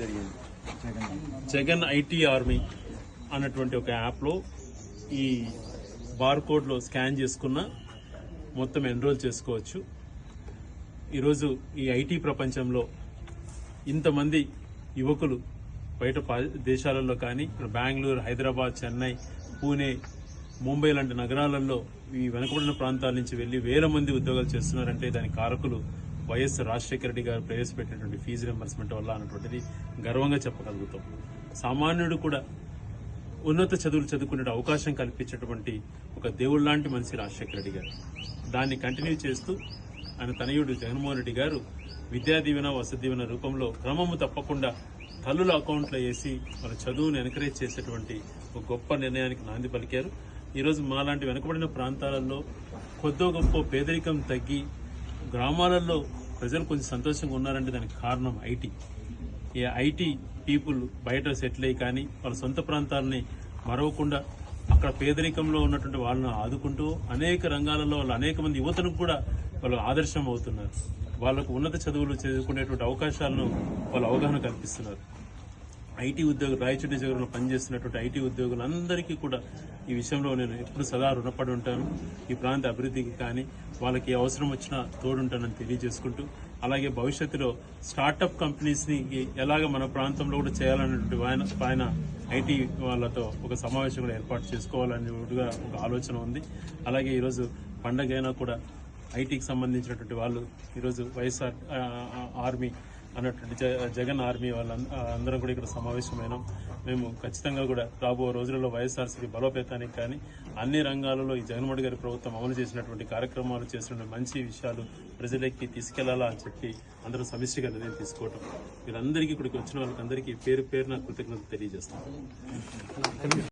జరిగింది. Jagan IT army అన్నటువంటి ఒక యాప్లో ఈ బార్కోడ్లో స్కాన్ చేసుకున్న మొత్తం ఎన్రోల్ చేసుకోవచ్చు. ఈరోజు ఈ ఐటీ ప్రపంచంలో ఇంతమంది యువకులు బయట దేశాలలో కానీ ఇక్కడ బెంగళూరు హైదరాబాద్ చెన్నై పూణే ముంబై లాంటి నగరాలలో ఈ వెనుకబడిన ప్రాంతాల నుంచి వెళ్ళి వేల మంది ఉద్యోగాలు చేస్తున్నారంటే దాని కారకులు వైఎస్ రాజశేఖర రెడ్డి గారు ప్రవేశపెట్టినటువంటి ఫీజు రింబర్స్మెంట్ వల్ల అన్నటువంటిది గర్వంగా చెప్పగలుగుతాం. సామాన్యుడు కూడా ఉన్నత చదువులు చదువుకునే అవకాశం కల్పించేటువంటి ఒక దేవుడు లాంటి మనిషి రాజశేఖర రెడ్డి గారు. దాన్ని కంటిన్యూ చేస్తూ ఆయన తనయుడు జగన్మోహన్ రెడ్డి గారు విద్యా దీవెన వసతి దీవెన రూపంలో క్రమము తప్పకుండా తల్లుల అకౌంట్లో వేసి మన చదువును ఎంకరేజ్ చేసేటువంటి ఒక గొప్ప నిర్ణయానికి నాంది పలికారు. ఈరోజు మాలాంటి వెనుకబడిన ప్రాంతాలలో కొద్దో గొప్ప పేదరికం తగ్గి గ్రామాలలో ప్రజలు కొంచెం సంతోషంగా ఉన్నారంటే దానికి కారణం ఐటీ ఈ ఐటీ పీపుల్ బయట సెటిల్ అయ్యి కానీ వాళ్ళ సొంత ప్రాంతాలని మరవకుండా అక్కడ పేదరికంలో ఉన్నటువంటి వాళ్ళని ఆదుకుంటూ అనేక రంగాలలో వాళ్ళు అనేక మంది యువతలకు కూడా వాళ్ళు ఆదర్శం అవుతున్నారు. వాళ్ళకు ఉన్నత చదువులు చదువుకునేటువంటి అవకాశాలను వాళ్ళు అవగాహన కల్పిస్తున్నారు. ఐటీ ఉద్యోగులు రాయచూటి నగరంలో పనిచేస్తున్నటువంటి ఐటీ ఉద్యోగులందరికీ కూడా ఈ విషయంలో నేను ఎప్పుడు సదా రుణపడి ఉంటాను. ఈ ప్రాంత అభివృద్ధికి కానీ వాళ్ళకి అవసరం వచ్చినా తోడుంటానని తెలియజేసుకుంటూ అలాగే భవిష్యత్తులో స్టార్టప్ కంపెనీస్ని ఎలాగ మన ప్రాంతంలో కూడా చేయాలనేటువంటి ఆయన ఆయన ఐటీ వాళ్ళతో ఒక సమావేశం కూడా ఏర్పాటు చేసుకోవాలనేట్టుగా ఒక ఆలోచన ఉంది. అలాగే ఈరోజు పండగ అయినా కూడా ఐటీకి సంబంధించినటువంటి వాళ్ళు ఈరోజు వైఎస్ఆర్ ఆర్మీ అన్నటువంటి జగన్ ఆర్మీ వాళ్ళ అందరం కూడా ఇక్కడ సమావేశమైనాం. మేము ఖచ్చితంగా కూడా రాబో రోజులలో వైఎస్ఆర్సీపీ బలోపేతానికి కానీ అన్ని రంగాలలో ఈ జగన్మోహన్ గారి ప్రభుత్వం అమలు చేసినటువంటి కార్యక్రమాలు చేసిన మంచి విషయాలు ప్రజలకి తీసుకెళ్ళాలా అని చెప్పి అందరూ సమిష్టిగా నిర్ణయం తీసుకోవటం. వీళ్ళందరికీ ఇక్కడికి వచ్చిన వాళ్ళకందరికీ పేరు పేరున కృతజ్ఞతలు తెలియజేస్తాం.